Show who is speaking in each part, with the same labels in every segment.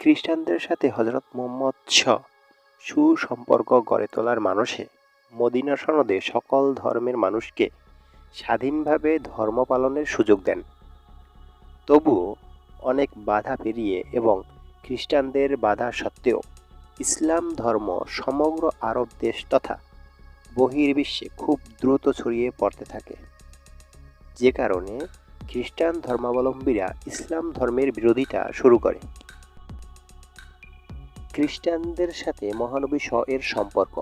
Speaker 1: খ্রিস্টানদের সাথে হজরত মোহাম্মদ স সুসম্পর্ক গড়ে তোলার মানসে মদিনা সনদে সকল ধর্মের মানুষকে স্বাধীনভাবে ধর্ম পালনের সুযোগ দেন। তবুও অনেক বাধা পেরিয়ে এবং খ্রিস্টানদের বাধা সত্ত্বেও ইসলাম ধর্ম সমগ্র আরব দেশ তথা বহির্বিশ্বে খুব দ্রুত ছড়িয়ে পড়তে থাকে। যে কারণে খ্রিস্টান ধর্মাবলম্বীরা ইসলাম ধর্মের বিরোধিতা শুরু করে। খ্রিস্টানদের সাথে মহানবী শ এর সম্পর্ক।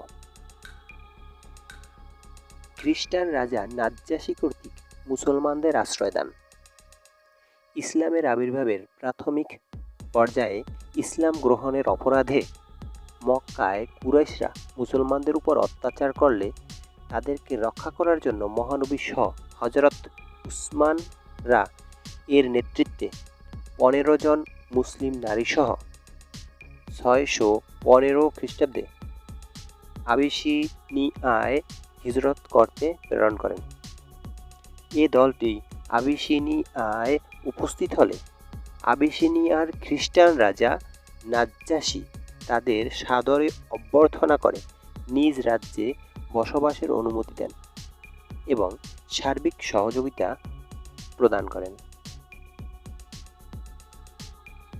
Speaker 1: খ্রিস্টান রাজা নাজ্জাসী কর্তৃক মুসলমানদের আশ্রয় দান ইসলামের আবির্ভাবের প্রাথমিক পর্যায়ে ইসলাম গ্রহণের অপরাধে মক্কায় কুরাইশরা মুসলমানদের উপর অত্যাচার করলে তাদেরকে রক্ষা করার জন্য মহানবী শ হজরত উসমানরা এর নেতৃত্বে পনেরো জন মুসলিম নারীসহ ছয়শো পনেরো খ্রিস্টাব্দে আবিসিনিয়ায় হিজরত করতে প্রেরণ করেন। এ দলটি আবিসিনিয়ায় উপস্থিত হলে আবিসিনিয়ার খ্রিস্টান রাজা নাজ্জাসী তাদের সাদরে অভ্যর্থনা করে নিজ রাজ্যে বসবাসের অনুমতি দেন এবং সার্বিক সহযোগিতা প্রদান করেন।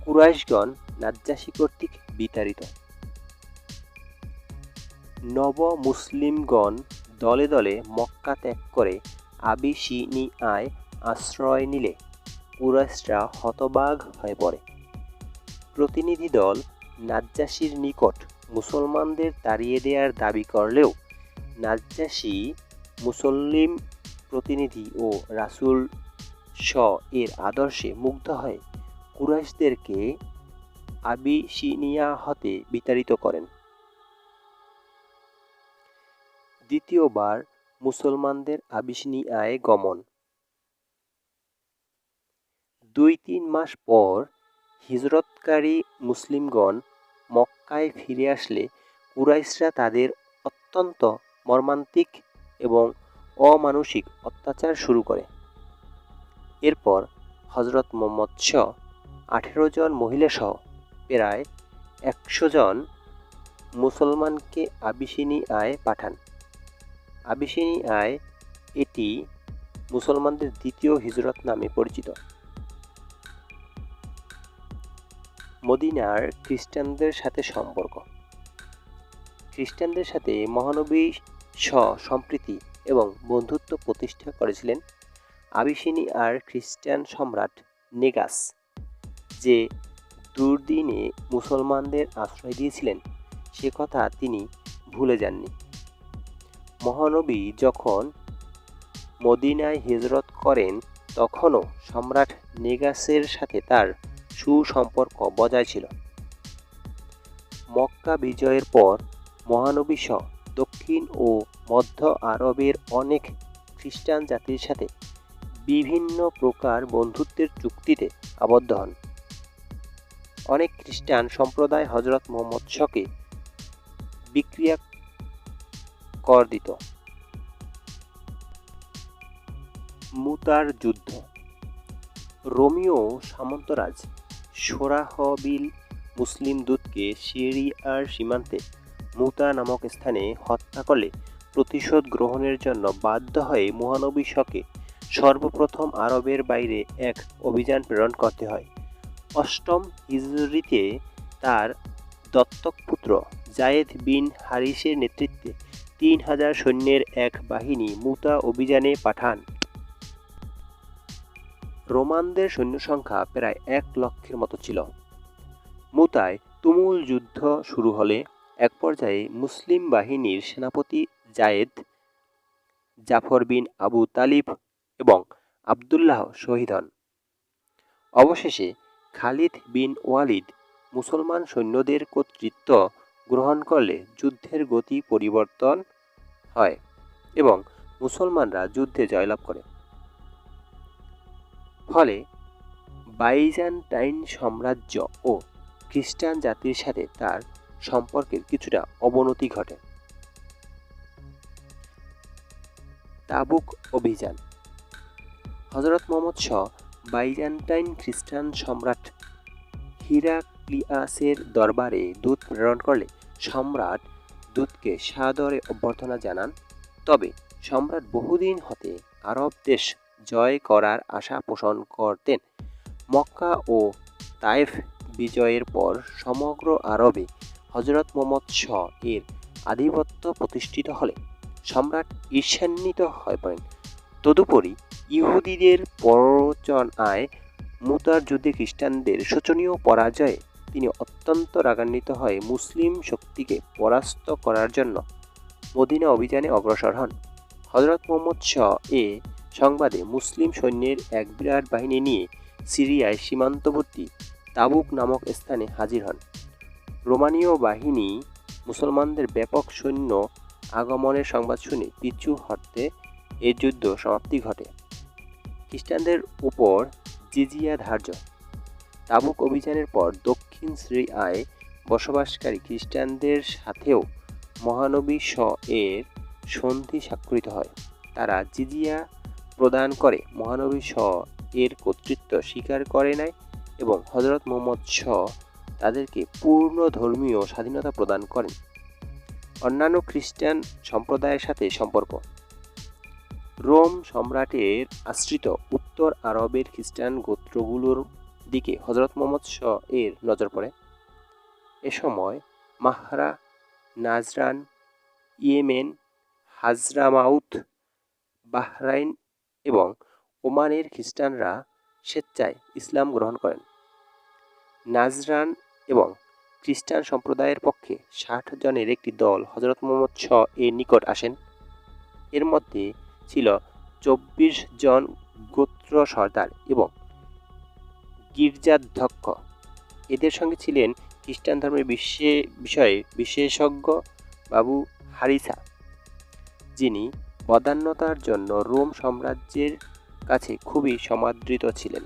Speaker 1: কুরাইশগণ নাজ্জাসী কর্তৃক বিতাড়িত। নব মুসলিমগণ দলে দলে মক্কা ত্যাগ করে আবিসিনিয়ায় আশ্রয় নিলে কুরাইশরা হতবাগ হয়ে পড়ে। প্রতিনিধি দল নাজ্জাসীর নিকট মুসলমানদের তাড়িয়ে দেওয়ার দাবি করলেও নাজ্জাসী মুসলিম প্রতিনিধি ও রাসুল শ এর আদর্শে মুগ্ধ হয়ে কুরাইশদেরকে আবিসিনিয়া হতে বিতাড়িত করেন। দ্বিতীয়বার মুসলমানদের আবিসিনিয়ায় গমন। দুই তিন মাস পর হিজরতকারী মুসলিমগণ মক্কায় ফিরে আসলে কুরাইশরা তাদের অত্যন্ত মর্মান্তিক এবং অমানসিক অত্যাচার শুরু করে। এরপর হজরত মোহাম্মদ শ আঠেরো জন মহিলাসহ প্রায় একশো জন মুসলমানকে আবিসিনি আয় পাঠান। আবিসিনি আয় এটি মুসলমানদের দ্বিতীয় হিজরত নামে পরিচিত। মদিনার খ্রিস্টানদের সাথে সম্পর্ক। খ্রিস্টানদের সাথে মহানবী স সম্প্রীতি এবং বন্ধুত্ব প্রতিষ্ঠা করেছিলেন আবিসিনী আর খ্রিস্টান সম্রাট নেগাস, যে দুর্দিনে মুসলমানদের আশ্রয় দিয়েছিলেন। সে কথা তিনি ভুলে যাননি। মহানবী যখন মদিনায় হিজরত করেন, তখনও সম্রাট নেগাসের সাথে তার সুসম্পর্ক বজায় ছিল। মক্কা বিজয়ের পর মহানবী সহ দক্ষিণ ও মধ্য আরবের অনেক খ্রিস্টান জাতির সাথে বিভিন্ন প্রকার বন্ধুত্বের চুক্তিতে আবদ্ধ হন। অনেক খ্রিস্টান সম্প্রদায় হজরত মোহাম্মদ শকে বিক্রিয়া কর দিত মুতার যুদ্ধ। রোমিও সামন্তরাজ সোরাহবিল মুসলিম দূতকে সিরিয়ার সীমান্তে মুতা নামক স্থানে হত্যা করলে প্রতিশোধ গ্রহণের জন্য বাধ্য হয়ে মহানবী শকে সর্বপ্রথম আরবের বাইরে এক অভিযান প্রেরণ করতে হয়। অষ্টম হিজরিতে তার দত্তক পুত্র জায়েদ বিন হারিসের নেতৃত্বে তিন হাজার সৈন্যের এক বাহিনী মুতা অভিযানে পাঠান। রোমানদের সৈন্য সংখ্যা প্রায় এক লক্ষের মতো ছিল। মুতায় তুমুল যুদ্ধ শুরু হলে এক পর্যায়ে মুসলিম বাহিনীর সেনাপতি জায়েদ, জাফর বিন আবু তালিব এবং আবদুল্লাহ শহীদ হন। অবশেষে খালিদ বিন ওয়ালিদ মুসলমান সৈন্যদের কর্তৃত্ব গ্রহণ করলে যুদ্ধের গতি পরিবর্তন হয় এবং মুসলমানরা যুদ্ধে জয়লাভ করে। ফলে বাইজান্টাইন সাম্রাজ্য ও খ্রিস্টান জাতির সাথে তার সম্পর্কের কিছুটা অবনতি ঘটে। তাবুক অভিযান। হজরত মোহাম্মদ শাহ বাইজান্টাইন খ্রিস্টান সম্রাট হিরাক হেরাক্লিয়াসের দরবারে দূত প্রেরণ করলে সম্রাট দূতকে সাদরে অভ্যর্থনা জানান। তবে সম্রাট বহুদিন হতে আরব দেশ জয় করার আশা পোষণ করতেন। মক্কা ও তাইফ বিজয়ের পর সমগ্র আরবে হজরত মোহাম্মদ শ এর আধিপত্য প্রতিষ্ঠিত হলে সম্রাট ঈর্ষান্বিত হয়ে পড়েন। তদুপরি ইহুদিদের প্ররোচনায় মুতার যুদ্ধে খ্রিস্টানদের শোচনীয় পরাজয়ে তিনি অত্যন্ত রাগান্বিত হয়ে মুসলিম শক্তিকে পরাস্ত করার জন্য মদিনা অভিযানে অগ্রসর হন। হজরত মোহাম্মদ শ এ সংবাদে মুসলিম সৈন্যের এক বিরাট বাহিনী নিয়ে সিরিয়ায় সীমান্তবর্তী তাবুক নামক স্থানে হাজির হন। রোমানীয় বাহিনী মুসলমানদের ব্যাপক সৈন্য আগমনের সংবাদ শুনে পিছু হটতে এ যুদ্ধ সমাপ্তি ঘটে। খ্রিস্টানদের উপর জিজিয়া ধার্য। তাবুক অভিযানের পর দক্ষিণ সিরিয়ায় বসবাসকারী খ্রিস্টানদের সাথেও মহানবী স এর সন্ধি স্বাক্ষরিত হয়। তারা জিজিয়া প্রদান করে, মহানবী স এর কর্তৃত্ব স্বীকার করে নেয় এবং হজরত মোহাম্মদ শ তাদেরকে পূর্ণ ধর্মীয় স্বাধীনতা প্রদান করেন। অন্যান্য খ্রিস্টান সম্প্রদায়ের সাথে সম্পর্ক রোম সম্রাটের আশ্রিত উত্তর আরবের খ্রিস্টান গোত্রগুলোর দিকে হজরত মোহাম্মদ শ এর নজর পড়ে। এ সময় Mahra, Najran, Yemen Hadramaut Bahrain এবং ওমানের খ্রিস্টানরা স্বেচ্ছায় ইসলাম গ্রহণ করেন। নাজরান এবং খ্রিস্টান সম্প্রদায়ের পক্ষে ষাট জনের একটি দল হজরত মোহাম্মদ শ এর নিকট আসেন। এর মধ্যে ছিল চব্বিশ জন গোত্র সর্দার এবং গির্জাধ্যক্ষ। এদের সঙ্গে ছিলেন খ্রিস্টান ধর্মের বিশ্বে, বিষয়ে বিশেষজ্ঞ বাবু হারিসা, যিনি বদান্যতার জন্য রোম সাম্রাজ্যের কাছে খুবই সমাদৃত ছিলেন।